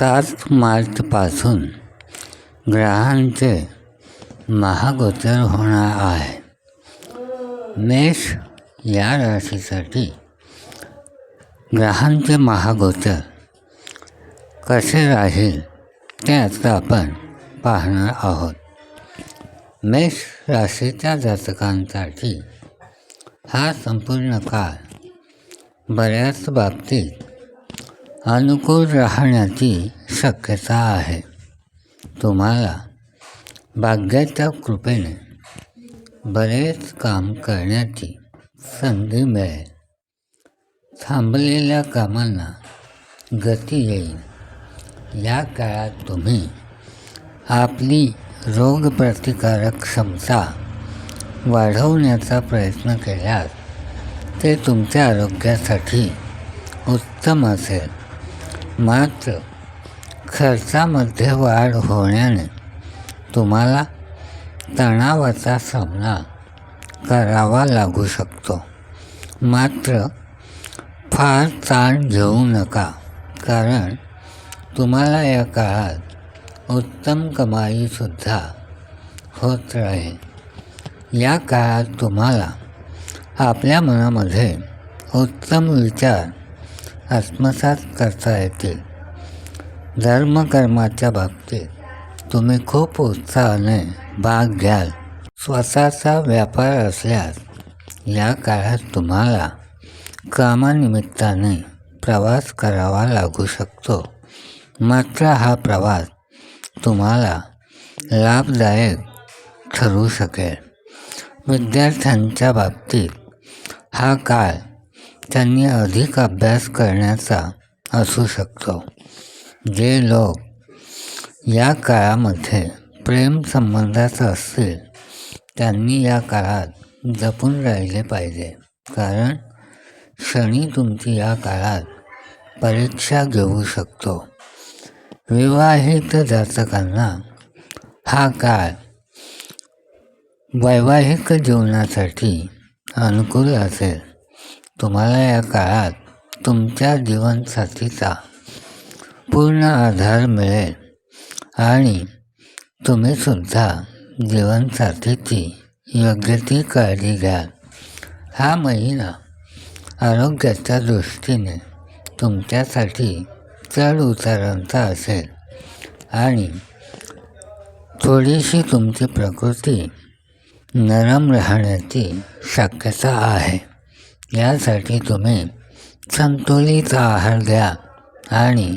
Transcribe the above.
सात मार्चपासून ग्रहांचे महागोचर होणार आहे. मेष या राशीसाठी ग्रहांचे महागोचर कसे राहील ते आता आपण पाहणार आहोत. मेष राशीच्या जातकांसाठी हा संपूर्ण काळ बऱ्याच बाबतीत अनुकूल राहण्याची शक्यता आहे. तुम्हाला भाग्याच्या कृपेने बरेच काम करण्याची संधी मिळेल. थांबलेल्या कामांना गती येईल. या काळात तुम्ही आपली रोगप्रतिकारक क्षमता वाढवण्याचा प्रयत्न केल्यास ते तुमच्या आरोग्यासाठी उत्तम असेल. मात्र खर्चामध्ये वाढ होण्याने तुम्हाला तणावाचा सामना करावा लागू शकतो. मात्र फार ताण घेऊ नका कारण तुम्हाला या काळात उत्तम कमाईसुद्धा होत राहील. या काळात तुम्हाला आपल्या मनामध्ये उत्तम विचार आत्मसात करता येतील. धर्मकर्माच्या बाबतीत तुम्ही खूप उत्साहाने भाग घ्याल. स्वतःचा व्यापार असल्यास या काळात तुम्हाला कामानिमित्ताने प्रवास करावा लागू शकतो. मात्र हा प्रवास तुम्हाला लाभदायक ठरू शकेल. विद्यार्थ्यांच्या बाबतीत हा काळ त्यांनी अधिक अभ्यास करण्याचा असू शकतो. जे लोक या काळामध्ये प्रेमसंबंधात असतील त्यांनी या काळात जपून राहिले पाहिजे. कारण शनी तुमची या काळात परीक्षा घेऊ शकतो. विवाहित जातकांना हा काळ वैवाहिक जीवनासाठी अनुकूल असेल. तुम्हाला या काळात तुमच्या जीवनसाथीचा पूर्ण आधार मिळेल. आणि तुम्हीसुद्धा जीवनसाथीची योग्य ती काळजी घ्याल. हा महिना आरोग्याच्या दृष्टीने तुमच्यासाठी चढ उतारांचा असेल. आणि थोडीशी तुमची प्रकृती नरम राहण्याची शक्यता आहे. यासाठी तुम्ही संतुलित आहार घ्या आणि